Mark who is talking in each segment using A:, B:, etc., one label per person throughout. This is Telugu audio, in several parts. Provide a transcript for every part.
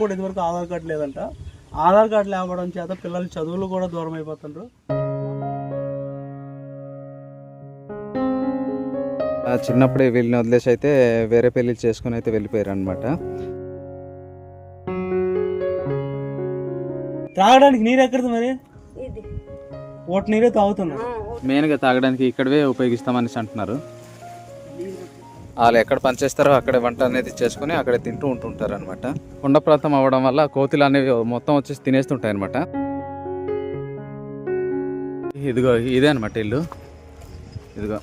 A: కూడా ఇదివరకు ఆధార్ కార్డు లేదంట. ఆధార్ కార్డు లేవడం చేత పిల్లల చదువులు కూడా దూరం అయిపోతుండ్రు.
B: చిన్నప్పుడే వీళ్ళని వదిలేసి అయితే వేరే పెళ్ళి చేసుకుని అయితే వెళ్ళిపోయారు అనమాట
A: తాగడానికి నీరు ఎక్కడిది మరి?
C: ఇది.
A: ఓట నీరే తాగుతున్నా
B: మెయిన్గా తాగడానికి ఇక్కడవే ఉపయోగిస్తామని అంటున్నారు. వాళ్ళు ఎక్కడ పనిచేస్తారో అక్కడే వంట అనేది చేసుకుని అక్కడే తింటూ ఉంటుంటారు అనమాట కొండ ప్రాంతం అవ్వడం వల్ల కోతులు అనేవి మొత్తం వచ్చేసి తినేస్తుంటాయి అనమాట ఇదిగో ఇదే అనమాట ఇల్లు. ఇదిగో.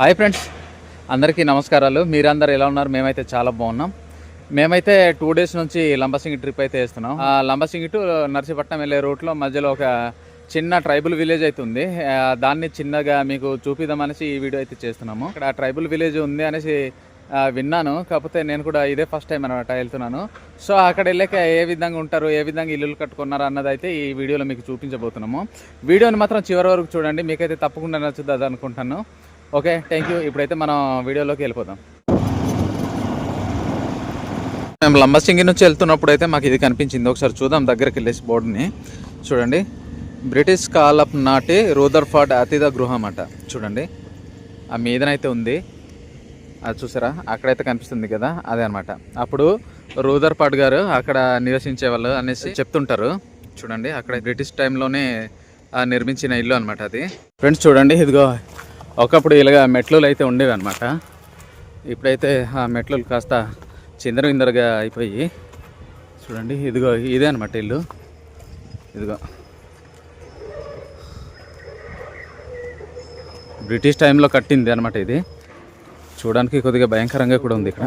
B: Hi friends. అందరికీ నమస్కారాలు. మీరందరూ ఎలా ఉన్నారు? మేమైతే చాలా బాగున్నాం. మేమైతే టూ డేస్ నుంచి లంబసింగి ట్రిప్ అయితే వేస్తున్నాం. ఆ లంబసింగి టు నర్సీపట్నం వెళ్ళే రూట్లో మధ్యలో ఒక చిన్న ట్రైబల్ విలేజ్ అయితే ఉంది. దాన్ని చిన్నగా మీకు చూపిద్దామనేసి ఈ వీడియో అయితే చేస్తున్నాము. ఇక్కడ ట్రైబల్ విలేజ్ ఉంది అనేసి విన్నాను. కాకపోతే నేను కూడా ఇదే ఫస్ట్ టైం అనమాట వెళ్తున్నాను. సో అక్కడ వెళ్ళాక ఏ విధంగా ఉంటారు ఏ విధంగా ఇల్లులు కట్టుకున్నారు అన్నది అయితే ఈ వీడియోలో మీకు చూపించబోతున్నాము. వీడియోని మాత్రం చివరి వరకు చూడండి. మీకైతే తప్పకుండా నచ్చుతుంది అనుకుంటాను ఓకే థ్యాంక్ యూ ఇప్పుడైతే మనం వీడియోలోకి వెళ్ళిపోదాం. మేము లంబసింగి నుంచి వెళ్తున్నప్పుడు అయితే మాకు ఇది కనిపించింది. ఒకసారి చూద్దాం దగ్గరికి వెళ్ళేసి బోర్డుని. చూడండి బ్రిటిష్ కాలప్ నాటి రూదర్ఫర్డ్ అతిథ గృహం అట చూడండి ఆ మీదనైతే ఉంది. అది చూసారా? అక్కడైతే కనిపిస్తుంది కదా అదే అనమాట అప్పుడు రూదర్ఫర్డ్ గారు అక్కడ నివసించే వాళ్ళు అనేసి చెప్తుంటారు. చూడండి అక్కడ బ్రిటిష్ టైంలోనే నిర్మించిన ఇల్లు అనమాట అది. ఫ్రెండ్స్ చూడండి ఇదిగో ఒకప్పుడు ఇలాగ మెట్లు అయితే ఉండేవి అనమాట ఇప్పుడైతే ఆ మెట్లు కాస్త చిందరవిందరగా అయిపోయి. చూడండి ఇదిగో ఇదే అనమాట ఇల్లు. ఇదిగో. బ్రిటిష్ టైంలో కట్టింది అనమాట ఇది. చూడడానికి కొద్దిగా భయంకరంగా కూడా ఉంది ఇక్కడ.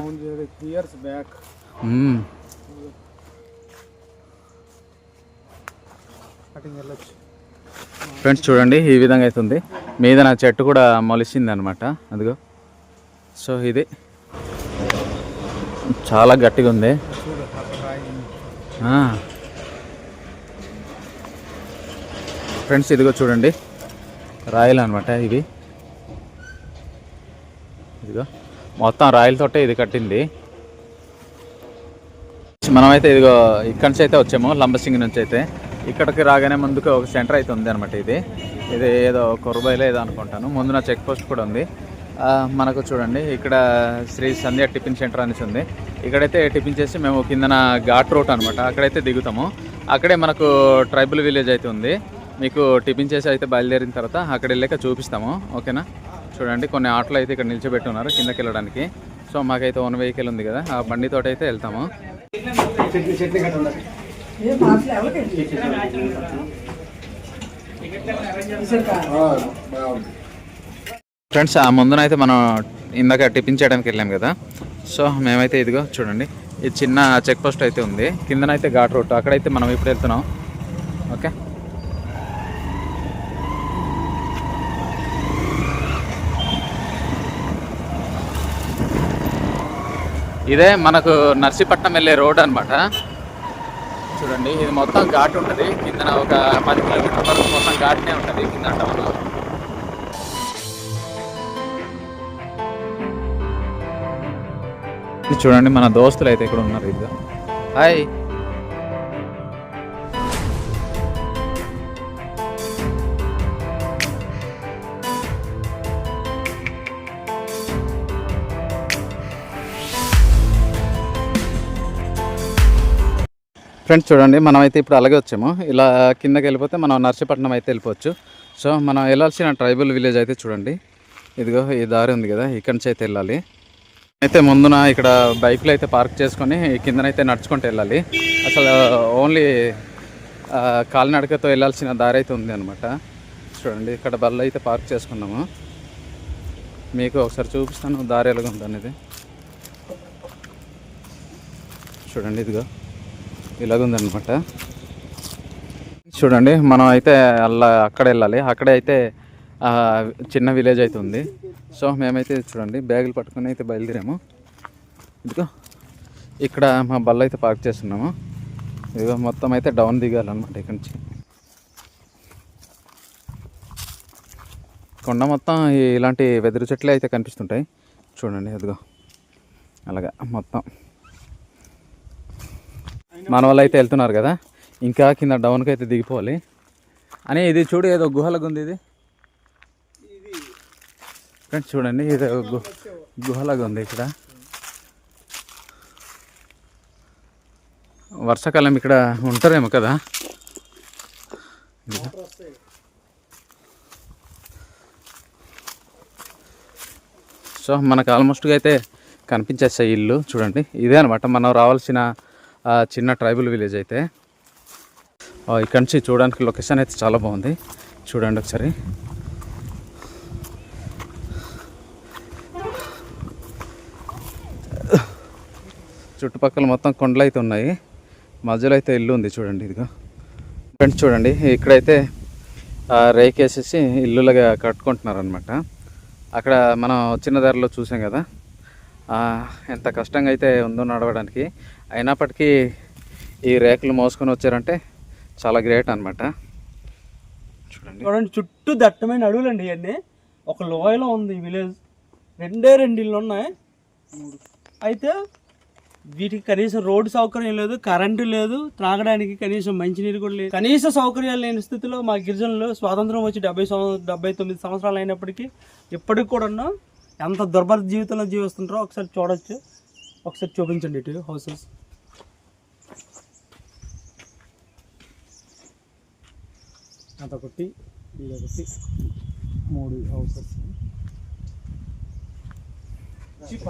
B: ఫ్రెండ్స్ చూడండి ఈ విధంగా అవుతుంది. మీద నా చెట్టు కూడా మొలిసింది అనమాట అదిగో. సో ఇది. చాలా గట్టిగా ఉంది. ఫ్రెండ్స్ ఇదిగో చూడండి. రాయలు అనమాట ఇవి. ఇదిగో. మొత్తం రాయలతోటే ఇది కట్టింది. మనమైతే ఇదిగో ఇక్కడి నుంచి అయితే వచ్చాము లంబసింగి నుంచి అయితే. ఇక్కడికి రాగానే ముందుకు ఒక సెంటర్ అయితే ఉంది అనమాట ఇది. ఇది ఏదో కొరబైలో ఏదో అనుకుంటాను. ముందున చెక్ పోస్ట్ కూడా ఉంది. మనకు చూడండి ఇక్కడ శ్రీ సంధ్య టిఫిన్ సెంటర్ అనేసి ఉంది. ఇక్కడైతే టిఫిన్ చేసి మేము కిందన ఘాట్ రోడ్ అనమాట అక్కడైతే దిగుతాము. అక్కడే మనకు ట్రైబల్ విలేజ్ అయితే ఉంది. మీకు టిఫిన్ చేసి అయితే బయలుదేరిన తర్వాత అక్కడ వెళ్ళాక చూపిస్తాము. ఓకేనా? చూడండి కొన్ని ఆటోలు అయితే ఇక్కడ నిల్చోబెట్టి ఉన్నారు కిందకి వెళ్ళడానికి. సో మాకైతే ఓన్ వెహికల్ ఉంది కదా. ఆ బండితో అయితే వెళ్తాము. ఫ్రెండ్స్ ఆ ముందునైతే మనం ఇందాక టిఫిన్ చేయడానికి వెళ్ళాం కదా. సో మేమైతే ఇదిగో చూడండి ఇది చిన్న చెక్ పోస్ట్ అయితే ఉంది. కిందనైతే ఘాట్ రోడ్ అక్కడైతే మనం ఇప్పుడు వెళ్తున్నాం. ఓకే? ఇదే మనకు నర్సీపట్నం వెళ్ళే రోడ్ అన్నమాట. చూడండి ఇది మొత్తం ఘాట్ ఉంటుంది. కిందన ఒక పది కిలోమీటర్ వరకు మొత్తం ఘాట్నే ఉంటుంది కింద టౌన్లో. ఇది చూడండి మన దోస్తులు అయితే ఇక్కడ ఉన్నారు ఇది హాయ్. ఫ్రెండ్స్ చూడండి మనం అయితే ఇప్పుడు అలాగే వచ్చాము. ఇలా కిందకి వెళ్ళిపోతే మనం నర్సీపట్నం అయితే వెళ్ళిపోవచ్చు. సో మనం వెళ్ళాల్సిన ట్రైబల్ విలేజ్ అయితే చూడండి. ఇదిగో ఈ దారి ఉంది కదా ఇక్కడి నుంచి అయితే వెళ్ళాలి. అయితే ముందున ఇక్కడ బైక్లు అయితే పార్క్ చేసుకొని కిందనైతే నడుచుకుంటూ వెళ్ళాలి. అసలు ఓన్లీ కాలినడకతో వెళ్ళాల్సిన దారి అయితే ఉంది అనమాట చూడండి ఇక్కడ బల్ల అయితే పార్క్ చేసుకున్నాము. మీకు ఒకసారి చూపిస్తాను దారి ఎలాగుంది అనేది. చూడండి ఇదిగో. ఇలాగుందనమాట చూడండి మనం అయితే అలా అక్కడ వెళ్ళాలి. అక్కడే అయితే చిన్న విలేజ్ అయితే ఉంది. సో మేమైతే చూడండి బ్యాగులు పట్టుకుని అయితే బయలుదేరాము. ఇదిగో ఇక్కడ మా బల్ల అయితే పార్క్ చేస్తున్నాము. ఇదిగో మొత్తం అయితే డౌన్ దిగాలన్నమాట ఇక్కడ నుంచి. కొండ మొత్తం ఇలాంటి వెదురు చెట్లే అయితే కనిపిస్తుంటాయి. చూడండి అదిగో. అలాగా మొత్తం. మన వాళ్ళు అయితే వెళ్తున్నారు కదా ఇంకా కింద డౌన్కి అయితే దిగిపోవాలి. అని ఇది చూడు ఏదో గుహలకు ఉంది ఇది. కానీ చూడండి ఇది ఒక గుహలాగా ఉంది ఇక్కడ. వర్షాకాలం ఇక్కడ ఉంటారేమో కదా? సో మనకు ఆల్మోస్ట్గా అయితే కనిపించేస్తాయి ఇల్లు చూడండి. ఇదే అనమాట మనం రావాల్సిన చిన్న ట్రైబల్ విలేజ్ అయితే. ఇక్కడి ఇక్కడ నుంచి చూడడానికి లొకేషన్ అయితే చాలా బాగుంది. చూడండి ఒకసారి. చుట్టుపక్కల మొత్తం కొండలు అయితే ఉన్నాయి. మధ్యలో అయితే ఇల్లు ఉంది చూడండి ఇదిగో. ఫ్రెండ్స్ చూడండి ఇక్కడైతే రేకేసేసి ఇల్లులుగా కట్టుకుంటున్నారనమాట అక్కడ మనం వచ్చిన దారిలో చూసాం కదా. ఎంత కష్టంగా అయితే ఉందో నడవడానికి. అయినప్పటికీ ఈ రేకులు మోసుకొని వచ్చారంటే చాలా గ్రేట్ అనమాట చూడండి.
A: చూడండి చుట్టూ దట్టమైన అడవులండి ఇవన్నీ ఒక లోయలో ఉంది విలేజ్. రెండే రెండు ఇల్లు ఉన్నాయి అయితే వీటికి కనీసం రోడ్డు సౌకర్యం లేదు కరెంటు లేదు త్రాగడానికి కనీసం మంచినీరు కూడా లేదు. కనీస సౌకర్యాలు లేని స్థితిలో మా గిరిజనులు స్వాతంత్రం వచ్చి డెబ్బై డెబ్బై తొమ్మిది సంవత్సరాలు అయినప్పటికీ ఇప్పటికి కూడా ఎంత దుర్భర జీవితంలో జీవిస్తుంటారో ఒకసారి చూడొచ్చు. ఒకసారి చూపించండి ఇటు హౌసెస్. అదొకటి ఇదొకటి మూడు హౌసెస్.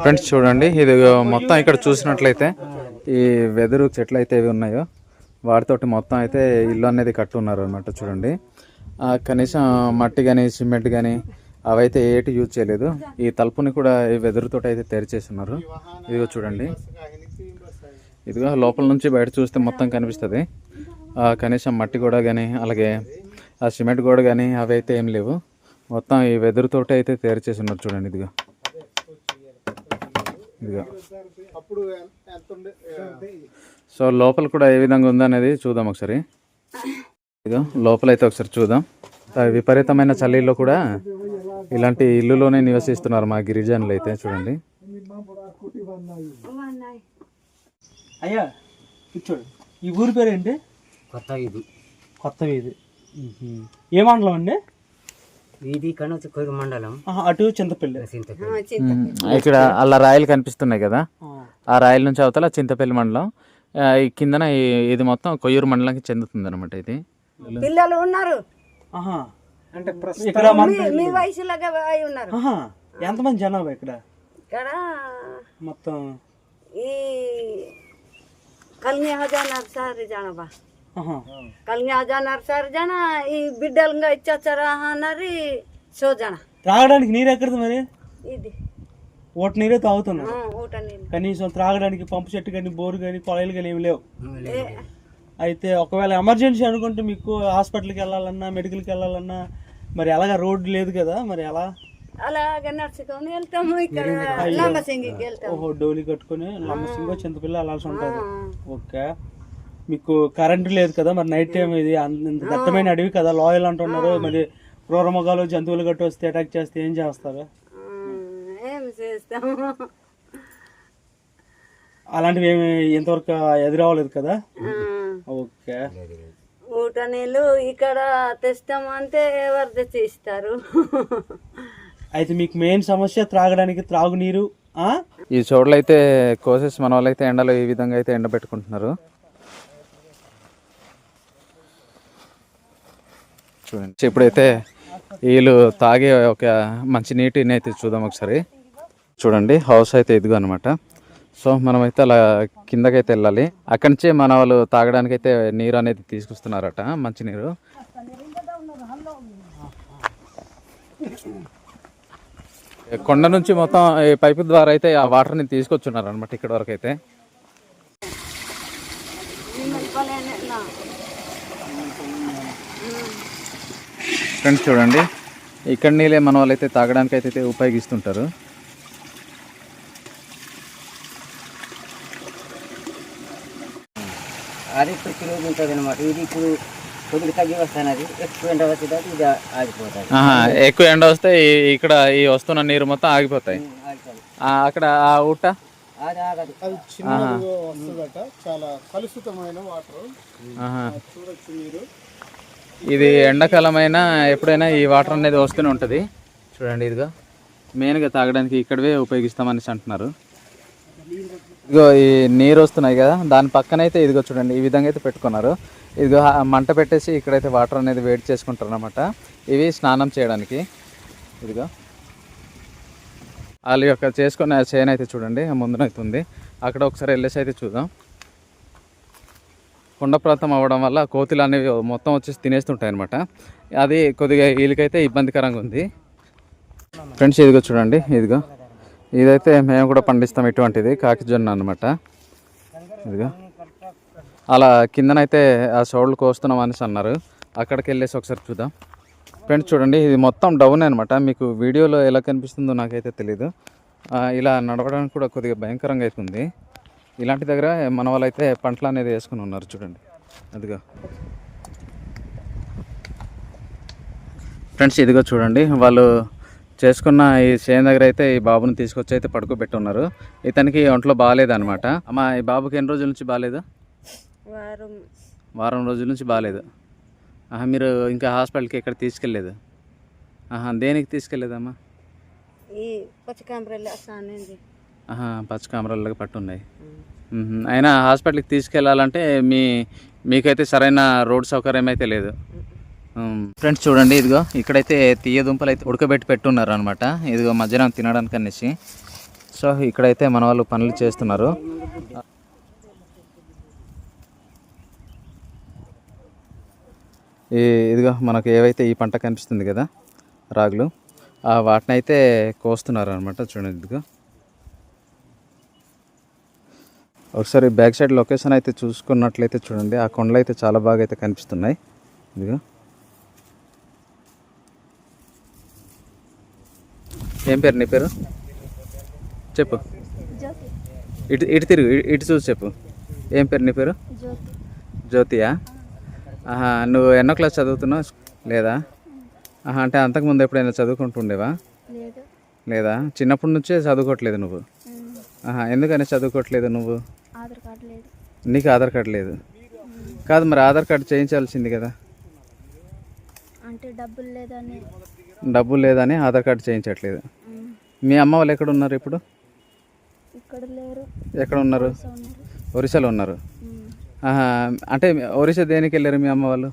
B: ఫ్రెండ్స్ చూడండి ఇది మొత్తం ఇక్కడ చూసినట్లయితే ఈ వెదురు చెట్లు అయితే ఇవి ఉన్నాయో వాటితోటి మొత్తం అయితే ఇల్లు అనేది కట్టున్నారు అనమాట చూడండి కనీసం మట్టి కానీ సిమెంట్ కానీ అవైతే ఏటి యూజ్ చేయలేదు. ఈ తలుపుని కూడా ఈ వెదురుతోటి అయితే తెరిచేస్తున్నారు. ఇదిగో చూడండి. ఇదిగో లోపల నుంచి బయట చూస్తే మొత్తం కనిపిస్తుంది. కనీసం మట్టి కూడా కానీ అలాగే ఆ సిమెంట్ కూడా కానీ అవి అయితే ఏం లేవు. మొత్తం ఈ వెదురుతోటి అయితే తయారు చేసి ఉన్నారు చూడండి ఇదిగో. ఇదిగో. సో లోపల కూడా ఏ విధంగా ఉందనేది చూద్దాం ఒకసారి. ఇదిగో లోపల అయితే ఒకసారి చూద్దాం. విపరీతమైన చలిలో కూడా ఇలాంటి ఇల్లులోనే నివసిస్తున్నారు మా గిరిజనులు అయితే చూడండి.
A: అయ్యా కూర్చోడు. ఈ ఊరి పేరు ఏంటి
C: కొత్త ఇది
A: కొత్త వీధి ఏ మండలం అండి?
C: ఇది మండలం.
A: అటు చింతపల్లి.
B: ఇక్కడ అలా రాయలు కనిపిస్తున్నాయి కదా?
A: ఆ.
B: రాయల నుంచి అవతల చింతపల్లి మండలం. ఈ కిందన ఈ- ఇది మొత్తం కొయ్యూరు మండలానికి చెందుతుంది అనమాట ఇది.
D: పిల్లలు ఉన్నారు.
A: ఆహా. అంటే ఇక్కడ మన
D: మీ- మీ వయసులాగా అయి ఉన్నారు.
A: ఆహా, ఎంతమంది జనాభా ఇక్కడ?
D: ఇక్కడ
A: మొత్తం.
D: ఈ సార్
A: ఆహా.
D: కలిగి హజార్ సార్ జన ఈ బిడ్డలుగా ఇచ్చొచ్చారా అన్నది సో జన
A: త్రాగడానికి నీరు ఎక్కడిది మరి?
D: ఇది.
A: ఓట నీరే
D: నీళ్ళు
A: కనీసం త్రాగడానికి పంపు చెట్టు కానీ బోరు కానీ కొళాయిలు కానీ ఏమి లేవు. అయితే ఒకవేళ ఎమర్జెన్సీ అనుకుంటే మీకు హాస్పిటల్కి వెళ్ళాలన్నా మెడికల్కి వెళ్ళాలన్నా మరి ఎలాగ రోడ్డు లేదు కదా మరి ఎలా?
D: అలాగే నడుచుకొని వెళ్తాము ఇక్కడ లంబసింగికి వెళ్తాము.
A: ఓహో డోలి కట్టుకొని లంబసింగో చింతపిల్ల వెళ్ళాల్సి ఉంటుంది. ఓకే. మీకు కరెంటు లేదు కదా మరి నైట్ టైం ఇది అంత- దట్టమైన అడవి కదా లాయల్ అంటున్నారు. మరి క్రూర మొగాలు జంతువులు గట్టి వస్తే అటాక్ చేస్తే ఏం చేస్తారు?
D: ఆ, ఏం చేస్తాము.
A: అలాంటివి ఏమి ఇంతవరకు ఎదురవ్వలేదు కదా?
D: ఆ,
A: ఓకే.
D: ఊట నీళ్ళు ఇక్కడ తెస్తామంటే ఎవరు తెచ్చి ఇస్తారు
A: అయితే మీకు మెయిన్ సమస్య త్రాగడానికి త్రాగునీరు ఆ?
B: ఈ చోట్ల అయితే కోసెస్ మన వాళ్ళైతే ఎండలో ఈ విధంగా అయితే ఎండబెట్టుకుంటున్నారు. చూడండి. ఇప్పుడైతే వీళ్ళు తాగే ఒక మంచి నీటిని అయితే చూద్దాం ఒకసారి. చూడండి హౌస్ అయితే ఇదిగో అనమాట సో మనమైతే అలా కిందకైతే వెళ్ళాలి. అక్కడి నుంచి మన వాళ్ళు తాగడానికి అయితే నీరు అనేది తీసుకొస్తున్నారట మంచి నీరు. కొండ నుంచి మొత్తం ఈ పైపు ద్వారా అయితే ఆ వాటర్ని తీసుకొచ్చున్నారు అనమాట ఇక్కడ వరకు అయితే. ఫ్రెండ్స్ చూడండి. ఇక్కడ నీళ్ళే మన వాళ్ళైతే తాగడానికి అయితే ఉపయోగిస్తుంటారు.
C: అది ప్రతిరోజు ఉంటుంది అనమాట ఇది ఇప్పుడు కొద్దిగా తగ్గి వస్తున్నది ఎక్కువ ఎండ వచ్చేటట్టు ఇది ఆగిపోతుంది.
B: ఎక్కువ ఎండ వస్తే ఇక్కడ ఈ వస్తున్న నీరు మొత్తం ఆగిపోతాయి. అక్కడ ఆ ఊట?
C: అది ఆగదు.
E: అది చిన్నగా వస్తుందట. చాలా కలుషితమైన వాటర్. చూడొచ్చు మీరు.
B: ఇది ఎండాకాలమైనా ఎప్పుడైనా ఈ వాటర్ అనేది వస్తూనే ఉంటుంది. చూడండి ఇదిగో. మెయిన్గా తాగడానికి ఇక్కడవే ఉపయోగిస్తామనేసి అంటున్నారు. ఇదిగో ఈ నీరు వస్తున్నాయి కదా దాని పక్కనైతే ఇదిగో చూడండి ఈ విధంగా అయితే పెట్టుకున్నారు. ఇదిగో మంట పెట్టేసి ఇక్కడైతే వాటర్ అనేది వేడి చేసుకుంటారు అనమాట ఇవి స్నానం చేయడానికి. ఇదిగో. వాళ్ళ యొక్క చేసుకున్న చేనైతే చూడండి ముందునైతే ఉంది. అక్కడ ఒకసారి వెళ్ళేసి అయితే చూద్దాం. కొండ ప్రాంతం అవ్వడం వల్ల కోతులు అనేవి మొత్తం వచ్చేసి తినేస్తుంటాయి అనమాట అది కొద్దిగా వీళ్ళకైతే ఇబ్బందికరంగా ఉంది. ఫ్రెండ్స్ ఇదిగో చూడండి ఇదిగో. ఇదైతే మేము కూడా పండిస్తాం ఇటువంటిది కాకిజొన్న అనమాట ఇదిగో. అలా కిందనైతే ఆ సోళ్ళు కోస్తున్నాం అనేసి అన్నారు. అక్కడికి వెళ్ళేసి ఒకసారి చూద్దాం. ఫ్రెండ్స్ చూడండి ఇది మొత్తం డౌన్ అనమాట మీకు వీడియోలో ఎలా కనిపిస్తుందో నాకైతే తెలీదు. ఇలా నడవడానికి కూడా కొద్దిగా భయంకరంగా అవుతుంది ఇలాంటి దగ్గర మన వాళ్ళైతే పంటలు అనేది వేసుకుని ఉన్నారు చూడండి. అదిగో. ఫ్రెండ్స్ ఇదిగో చూడండి. వాళ్ళు చేసుకున్న ఈ చేను దగ్గర అయితే ఈ బాబుని తీసుకొచ్చి అయితే పడుకోబెట్టి ఉన్నారు ఇతనికి ఒంట్లో బాగాలేదు అనమాట అమ్మ ఈ బాబుకి ఎన్ని రోజుల నుంచి బాగాలేదు?
D: వారం.
B: వారం రోజుల నుంచి బాగాలేదు. ఆహా మీరు ఇంకా హాస్పిటల్కి ఎక్కడ తీసుకెళ్ళలేదు? ఆహా దేనికి తీసుకెళ్ళలేదమ్మా?
D: ఈ
B: పచ్చ కామరాలకు పట్టున్నాయి. అయినా హాస్పిటల్కి తీసుకెళ్ళాలంటే మీ మీకైతే సరైన రోడ్ సౌకర్యం అయితే లేదు. ఫ్రెండ్స్ చూడండి ఇదిగో ఇక్కడైతే తీయ దుంపలు అయితే ఉడకబెట్టి పెట్టున్నారు అనమాట ఇదిగో మధ్యాహ్నం తినడానికి అనేసి సో ఇక్కడైతే మన వాళ్ళు పనులు చేస్తున్నారు. ఈ ఇదిగో మనకు ఏవైతే ఈ పంట కనిపిస్తుంది కదా రాగులు ఆ వాటిని అయితే కోస్తున్నారు అనమాట చూడండి ఇదిగో. ఒకసారి బ్యాక్ సైడ్ లొకేషన్ అయితే చూసుకున్నట్లయితే చూడండి. ఆ కొండలు అయితే చాలా బాగా అయితే కనిపిస్తున్నాయి. ఇదిగో. ఏం పేరు నీ పేరు? చెప్పు. ఇటు ఇటు తిరుగు ఇటు చూసి చెప్పు. ఏం పేరు నీ పేరు? జ్యోతియా? ఆహా నువ్వు ఎన్నో క్లాస్ చదువుతున్నావు? లేదా? ఆహా అంటే అంతకుముందు ఎప్పుడైనా చదువుకుంటుండేవా?
F: లేదా.
B: చిన్నప్పటి నుంచే చదువుకోవట్లేదు నువ్వు. ఆహా ఎందుకని చదువుకోవట్లేదు నువ్వు?
F: ఆధార్ కార్డు లేదు.
B: నీకు ఆధార్ కార్డు లేదు? కాదు మరి ఆధార్ కార్డు చేయించాల్సింది కదా.
F: అంటే డబ్బులు లేదని.
B: డబ్బులు లేదని ఆధార్ కార్డు చేయించట్లేదు. మీ అమ్మ వాళ్ళు ఎక్కడ ఉన్నారు ఇప్పుడు?
F: ఇక్కడ లేరు.
B: ఎక్కడ ఉన్నారు? ఒరిస్సాలో ఉన్నారు. అంటే ఒరిస్సా దేనికి వెళ్ళారు మీ అమ్మ వాళ్ళు?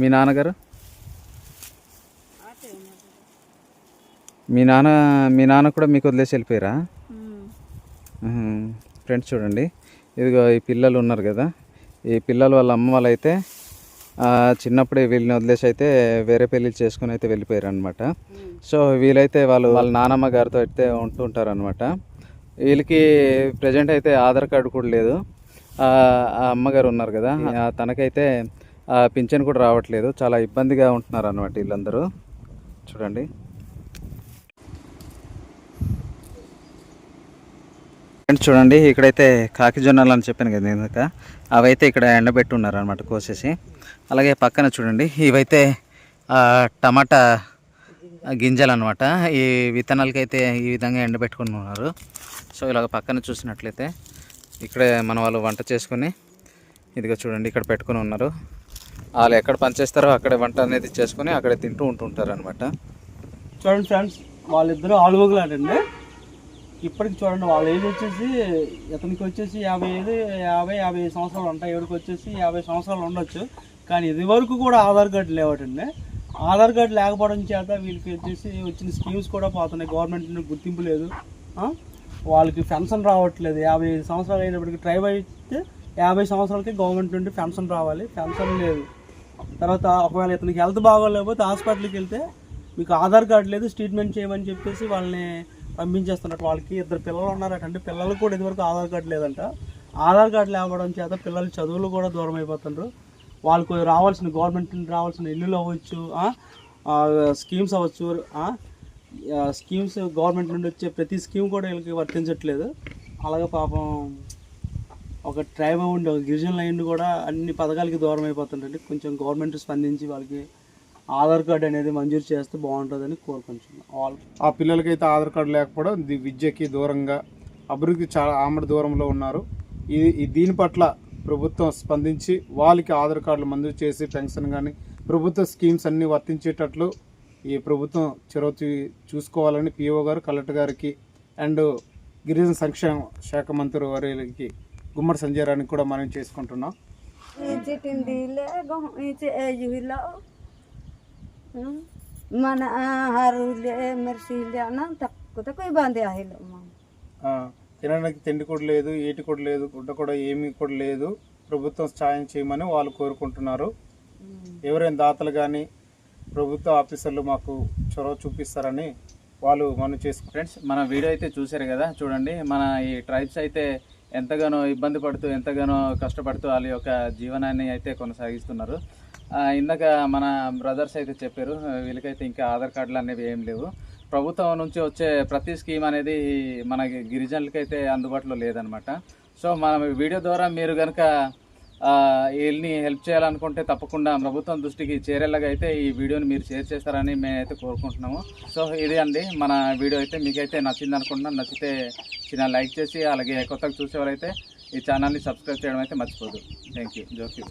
B: మీ నాన్నగారు? మీ నాన్న మీ నాన్న కూడా మీకు వదిలేసి వెళ్ళిపోయారా? ఫ్రెండ్స్ చూడండి. ఇదిగో ఈ పిల్లలు ఉన్నారు కదా. ఈ పిల్లలు వాళ్ళ అమ్మ వాళ్ళు అయితే ఆ, చిన్నప్పుడే వీళ్ళని వదిలేసి అయితే వేరే పెళ్ళిళ్ళు చేసుకుని అయితే వెళ్ళిపోయారు అనమాట సో వీళ్ళైతే వాళ్ళు వాళ్ళ నానమ్మ గారితో అయితే ఉంటుంటారు అనమాట వీళ్ళకి ప్రజెంట్ అయితే ఆధార్ కార్డు కూడా లేదు. ఆ అమ్మగారు ఉన్నారు కదా. తనకైతే పింఛన్ కూడా రావట్లేదు. చాలా ఇబ్బందిగా ఉంటున్నారు అనమాట వీళ్ళందరూ. చూడండి. ఫ్రెండ్స్ చూడండి ఇక్కడైతే కాకి జొన్నలు అని చెప్పాను కదా ఇందాక. అవైతే ఇక్కడ ఎండబెట్టి ఉన్నారు అనమాట కోసేసి. అలాగే పక్కన చూడండి ఇవైతే టమాటా గింజలు అనమాట ఈ విత్తనాలకైతే ఈ విధంగా ఎండబెట్టుకుని ఉన్నారు. సో ఇలాగ పక్కన చూసినట్లయితే ఇక్కడే మన వాళ్ళు వంట చేసుకుని ఇదిగో చూడండి ఇక్కడ పెట్టుకుని ఉన్నారు. వాళ్ళు ఎక్కడ పనిచేస్తారో అక్కడే వంట అనేది చేసుకుని అక్కడే తింటూ ఉంటుంటారు అనమాట
A: చూడండి ఫ్రెండ్స్ వాళ్ళిద్దరూ ఆలువగులాడండి ఇప్పటికి చూడండి వాళ్ళ ఏజ్ వచ్చేసి ఇతనికి వచ్చేసి యాభై ఐదు యాభై యాభై సంవత్సరాలు ఉంటాయి. ఎవరికి వచ్చేసి యాభై సంవత్సరాలు ఉండొచ్చు. కానీ ఇది వరకు కూడా ఆధార్ కార్డు లేవటండి. ఆధార్ కార్డు లేకపోవడం చేత వీళ్ళకి వచ్చేసి వచ్చిన స్కీమ్స్ కూడా పోతున్నాయి. గవర్నమెంట్ నుండి గుర్తింపు లేదు. వాళ్ళకి పెన్షన్ రావట్లేదు. యాభై ఐదు సంవత్సరాలు అయినప్పటికీ ట్రైబ్ అయితే యాభై సంవత్సరాలకి గవర్నమెంట్ నుండి పెన్షన్ రావాలి. పెన్షన్ లేదు. తర్వాత ఒకవేళ ఇతనికి హెల్త్ బాగోలేకపోతే హాస్పిటల్కి వెళ్తే మీకు ఆధార్ కార్డు లేదు ట్రీట్మెంట్ చేయమని చెప్పేసి వాళ్ళని పంపించేస్తున్నట్టు వాళ్ళకి. ఇద్దరు పిల్లలు ఉన్నారట అంటే పిల్లలకు కూడా ఇదివరకు ఆధార్ కార్డు లేదంట. ఆధార్ కార్డు లేవడం చేత పిల్లలు చదువులు కూడా దూరం అయిపోతున్నారు వాళ్ళకు రావాల్సిన గవర్నమెంట్ నుండి రావాల్సిన ఇల్లులు అవ్వచ్చు స్కీమ్స్ అవ్వచ్చు ఆ, స్కీమ్స్ గవర్నమెంట్ నుండి వచ్చే ప్రతి స్కీమ్ కూడా వీళ్ళకి వర్తించట్లేదు. అలాగే పాపం ఒక ట్రైబ్ ఉండి ఒక గిరిజన లైన్ కూడా అన్ని పథకాలకి దూరం అయిపోతుందండి. కొంచెం గవర్నమెంట్ స్పందించి వాళ్ళకి ఆధార్ కార్డు అనేది మంజూరు చేస్తే బాగుంటుందని కోరుకుంటున్నాను ఆల్
E: ఆ పిల్లలకైతే ఆధార్ కార్డు లేకపోవడం ది విద్యకి దూరంగా అభివృద్ధి చాలా ఆమడ దూరంలో ఉన్నారు. ఇది ఈ దీని పట్ల ప్రభుత్వం స్పందించి వాళ్ళకి ఆధార్ కార్డులు మంజూరు చేసి పెన్షన్ కానీ ప్రభుత్వ స్కీమ్స్ అన్నీ వర్తించేటట్లు ఈ ప్రభుత్వం చొరవ చూసుకోవాలని పిఓ గారు కలెక్టర్ గారికి అండ్ గిరిజన సంక్షేమ శాఖ మంత్రి వారికి గుమ్మడి సంజయ్ రానికి కూడా మనం చేసుకుంటున్నాం.
D: మన హరులే మెర్సీలే అన్న తక్కువ తక్కువ ఇబ్బంది అహిలో
E: ఆ, తినడానికి తిండి కూడా లేదు ఏటి కూడా లేదు గుడ్డ కూడా ఏమీ కూడా లేదు. ప్రభుత్వం సాయం చేయమని వాళ్ళు కోరుకుంటున్నారు. ఎవరైనా దాతలు కానీ ప్రభుత్వ ఆఫీసర్లు మాకు చొరవ చూపిస్తారని వాళ్ళు మనం చేసుకుంటారు
B: ఫ్రెండ్స్ మన వీడియో అయితే చూశారు కదా చూడండి. మన ఈ ట్రైబ్స్ అయితే ఎంతగానో ఇబ్బంది పడుతూ ఎంతగానో కష్టపడుతూ వాళ్ళ యొక్క జీవనాన్ని అయితే కొనసాగిస్తున్నారు. ఇందాక మన బ్రదర్స్ అయితే చెప్పారు వీళ్ళకైతే ఇంకా ఆధార్ కార్డులు అనేవి ఏం లేవు. ప్రభుత్వం నుంచి వచ్చే ప్రతి స్కీమ్ అనేది మన గిరిజనులకైతే అందుబాటులో లేదనమాట. సో మన వీడియో ద్వారా మీరు కనుక వీళ్ళని హెల్ప్ చేయాలనుకుంటే తప్పకుండా ప్రభుత్వం దృష్టికి చేరేలాగా అయితే ఈ వీడియోని మీరు షేర్ చేస్తారని మేమైతే కోరుకుంటున్నాము. సో ఇది అండి మన వీడియో అయితే. మీకైతే నచ్చింది అనుకుంటున్నాను నచ్చితే చిన్న లైక్ చేసి అలాగే కొత్తగా చూసేవారైతే ఈ ఛానల్ని సబ్స్క్రైబ్ చేయడం అయితే మర్చిపోదు. Thank you జోక్యూ.